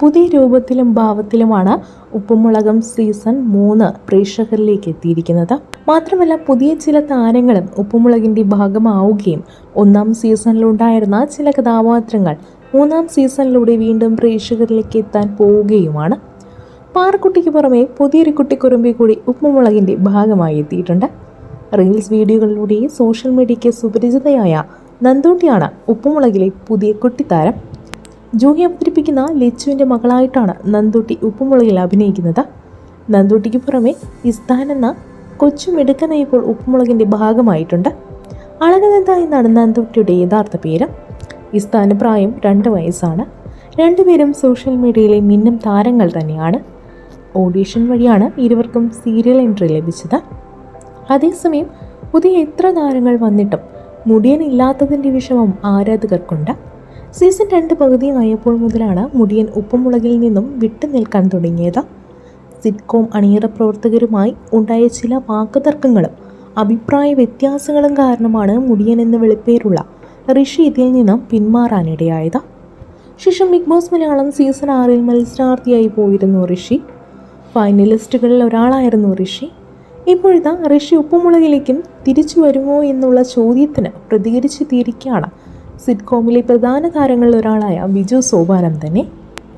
പുതിയ രൂപത്തിലും ഭാവത്തിലുമാണ് ഉപ്പുമുളകം സീസൺ മൂന്ന് പ്രേക്ഷകരിലേക്ക് എത്തിയിരിക്കുന്നത്. മാത്രമല്ല പുതിയ ചില താരങ്ങളും ഉപ്പുമുളകിന്റെ ഭാഗമാവുകയും ഒന്നാം സീസണിലുണ്ടായിരുന്ന ചില കഥാപാത്രങ്ങൾ മൂന്നാം സീസണിലൂടെ വീണ്ടും പ്രേക്ഷകരിലേക്ക് എത്താൻ പോവുകയുമാണ്. പാറക്കുട്ടിക്ക് പുറമെ പുതിയൊരു കുട്ടിക്കുറുമ്പി കൂടി ഉപ്പുമുളകിന്റെ ഭാഗമായി എത്തിയിട്ടുണ്ട്. റീൽസ് വീഡിയോകളിലൂടെ സോഷ്യൽ മീഡിയയ്ക്ക് സുപരിചിതയായ നന്ദൂട്ടിയാണ് ഉപ്പുമുളകിലെ പുതിയ കുട്ടിത്താരം ജൂഹി അവതരിപ്പിക്കുന്ന ലച്ചുവിന്റെ മകളായിട്ടാണ് നന്ദൂട്ടി ഉപ്പുമുളകിൽ അഭിനയിക്കുന്നത്. നന്ദൂട്ടിക്ക് പുറമെ ഇസ്താൻ എന്ന കൊച്ചു മിടുക്കനെ ഇപ്പോൾ ഉപ്പുമുളകിന്റെ ഭാഗമായിട്ടുണ്ട്. അളകനന്ദ എന്നാണ് നന്ദൂട്ടിയുടെ യഥാർത്ഥ പേര്. ഇസ്താന് പ്രായം രണ്ട് വയസ്സാണ്. രണ്ടുപേരും സോഷ്യൽ മീഡിയയിലെ മിന്നം താരങ്ങൾ തന്നെയാണ്. ഓഡീഷൻ വഴിയാണ് ഇരുവർക്കും സീരിയൽ എൻട്രി ലഭിച്ചത്. അതേസമയം പുതിയ എത്ര താരങ്ങൾ വന്നിട്ടും മുടിയനില്ലാത്തതിന്റെ വിഷമം ആരാധകർക്കുണ്ട്. സീസൺ രണ്ട് പകുതിയായപ്പോൾ മുതലാണ് മുടിയൻ ഉപ്പുമുളകിൽ നിന്നും വിട്ടു നിൽക്കാൻ തുടങ്ങിയത്. സിറ്റ്കോം അണിയറ പ്രവർത്തകരുമായി ഉണ്ടായ ചില വാക്കുതർക്കങ്ങളും അഭിപ്രായ വ്യത്യാസങ്ങളും കാരണമാണ് മുടിയൻ എന്ന വിളിപ്പേരുള്ള ഋഷി ഇതിൽ നിന്നും പിന്മാറാനിടയായത്. ശേഷം ബിഗ് ബോസ് മലയാളം സീസൺ ആറിൽ മത്സരാർത്ഥിയായി പോയിരുന്നു ഋഷി. ഫൈനലിസ്റ്റുകളിൽ ഒരാളായിരുന്നു ഋഷി. ഇപ്പോഴത്തെ ഋഷി ഉപ്പുമുളകിലേക്കും തിരിച്ചു വരുമോ എന്നുള്ള ചോദ്യത്തിന് പ്രതികരിച്ചെത്തിയിരിക്കുകയാണ് സിറ്റ്കോമിലെ പ്രധാന താരങ്ങളിൽ ഒരാളായ ബിജു സോപാനം തന്നെ.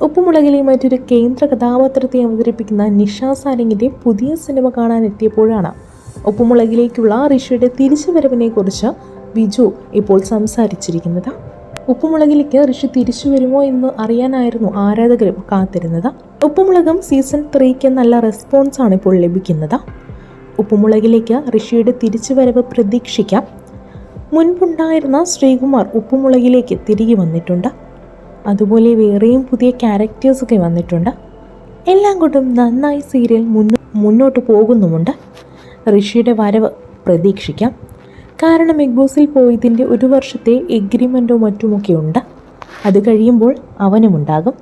ഉപ്പുമുളകിലെ മറ്റൊരു കേന്ദ്ര കഥാപാത്രത്തെ അവതരിപ്പിക്കുന്ന നിഷ സാരംഗിന്റെ പുതിയ സിനിമ കാണാൻ എത്തിയപ്പോഴാണ് ഉപ്പുമുളകിലേക്കുള്ള ഋഷിയുടെ തിരിച്ചുവരവിനെക്കുറിച്ച് ബിജു ഇപ്പോൾ സംസാരിച്ചിരിക്കുന്നത്. ഉപ്പുമുളകിലേക്ക് ഋഷി തിരിച്ചു വരുമോ എന്ന് അറിയാനായിരുന്നു ആരാധകരും കാത്തിരുന്നത്. ഉപ്പുമുളകം സീസൺ ത്രീക്ക് നല്ല റെസ്പോൺസാണ് ഇപ്പോൾ ലഭിക്കുന്നത്. ഉപ്പുമുളകിലേക്ക് ഋഷിയുടെ തിരിച്ചുവരവ് പ്രതീക്ഷിക്കാം. മുൻപുണ്ടായിരുന്ന ശ്രീകുമാർ ഉപ്പുമുളകിലേക്ക് തിരികെ വന്നിട്ടുണ്ട്. അതുപോലെ വേറെയും പുതിയ ക്യാരക്ടേഴ്സൊക്കെ വന്നിട്ടുണ്ട്. എല്ലാം കൊണ്ടും നന്നായി സീരിയൽ മുന്നോ മുന്നോട്ട് പോകുന്നുമുണ്ട്. ഋഷിയുടെ വരവ് പ്രതീക്ഷിക്കാം. കാരണം ബിഗ് ബോസിൽ പോയതിന്റെ ഒരു വർഷത്തെ എഗ്രിമെന്റോ മറ്റുമൊക്കെ ഉണ്ട്. അത് കഴിയുമ്പോൾ അവനുമുണ്ടാകും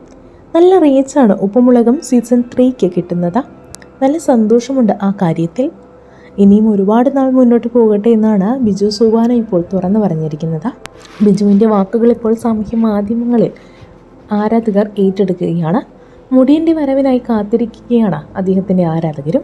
നല്ല റീച്ചാണ് ഉപ്പുമുളകം സീസൺ ത്രീക്ക് കിട്ടുന്നത്. നല്ല സന്തോഷമുണ്ട് ആ കാര്യത്തിൽ. ഇനിയും ഒരുപാട് നാൾ മുന്നോട്ട് പോകട്ടെ എന്നാണ് ബിജു സുബാന ഇപ്പോൾ തുറന്നു പറഞ്ഞിരിക്കുന്നത്. ബിജുവിന്റെ വാക്കുകൾ ഇപ്പോൾ സാമൂഹ്യ മാധ്യമങ്ങളിൽ ആരാധകർ ഏറ്റെടുക്കുകയാണ്. മുടിയന്റെ വരവിനായി കാത്തിരിക്കുകയാണ് അദ്ദേഹത്തിന്റെ ആരാധകരും.